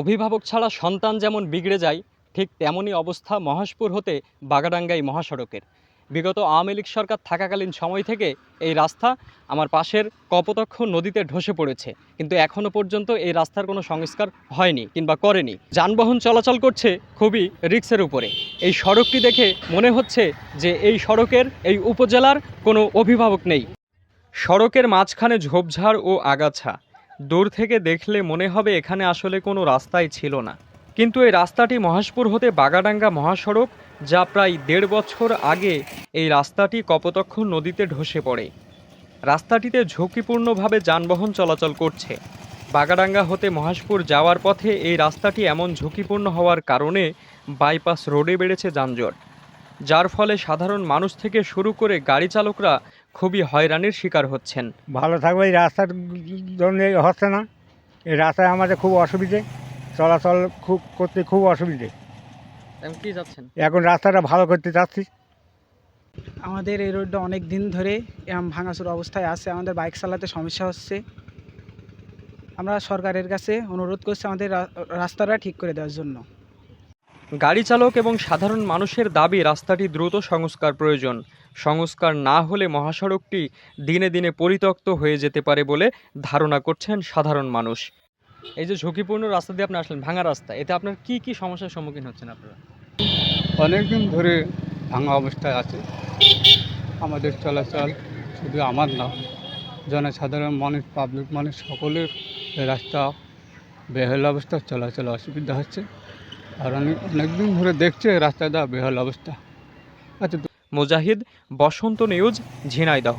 অভিভাবক ছাড়া সন্তান যেমন বিগড়ে যায়, ঠিক তেমনই অবস্থা মহাশপুর হতে বাগাডাঙ্গাই মহাসড়কের। বিগত আওয়ামী লীগ সরকার থাকাকালীন সময় থেকে এই রাস্তা আমার পাশের কপোতক্ষ নদীতে ধসে পড়েছে, কিন্তু এখনও পর্যন্ত এই রাস্তার কোনো সংস্কার হয়নি কিংবা করেনি। যানবাহন চলাচল করছে খুবই রিক্সের উপরে। এই সড়কটি দেখে মনে হচ্ছে যে এই সড়কের, এই উপজেলার কোনো অভিভাবক নেই। সড়কের মাঝখানে ঝোপঝাড় ও আগাছা। দূর থেকে দেখলে মনে হবে এখানে আসলে কোনো রাস্তাই ছিল না। কিন্তু এই রাস্তাটি মহাশপুর হতে বাগাডাঙ্গা মহাসড়ক, যা প্রায় দেড় বছর আগে এই রাস্তাটি কপোতক্ষ নদীতে ধসে পড়ে। রাস্তাটিতে ঝুঁকিপূর্ণভাবে যানবাহন চলাচল করছে। বাগাডাঙ্গা হতে মহাশপুর যাওয়ার পথে এই রাস্তাটি এমন ঝুঁকিপূর্ণ হওয়ার কারণে বাইপাস রোডে বেড়েছে যানজট, যার ফলে সাধারণ মানুষ থেকে শুরু করে গাড়ি চালকরা খুবই হয়রানির শিকার হচ্ছেন। ভালো থাকবে এই রাস্তার জন্য হচ্ছে না। এই রাস্তায় আমাদের খুব অসুবিধে চলাচল খুব করতে খুব অসুবিধে। কি যাচ্ছেন? এখন রাস্তাটা ভালো করতে চাচ্ছি। আমাদের এই রোডটা অনেক দিন ধরে এরম ভাঙাচুর অবস্থায় আছে আমাদের বাইক চালাতে সমস্যা হচ্ছে। আমরা সরকারের কাছে অনুরোধ করছি আমাদের রাস্তাটা ঠিক করে দেওয়ার জন্য। গাড়ি চালক এবং সাধারণ মানুষের দাবি রাস্তাটি দ্রুত সংস্কার প্রয়োজন। সংস্কার না হলে মহাসড়কটি দিনে দিনে পরিত্যক্ত হয়ে যেতে পারে বলে ধারণা করছেন সাধারণ মানুষ। এই যে ঝুঁকিপূর্ণ রাস্তা দিয়ে আপনি আসলেন, ভাঙা রাস্তা, এতে আপনার কি কি সমস্যার সম্মুখীন হচ্ছেন আপনারা? অনেক দিন ধরে ভাঙা অবস্থায় আছে। আমাদের চলাচল শুধু আমার না, জনসাধারণ মানুষ পাবলিক মানুষ সকলের রাস্তা, বেহাল অবস্থা, চলাচল অসুবিধা হচ্ছে। আর অনেক অনেকদিন ধরে দেখছে রাস্তাটা বেহাল অবস্থা। আচ্ছা মুজাহিদ বসন্ত নিউজ ঝিনাইদহ।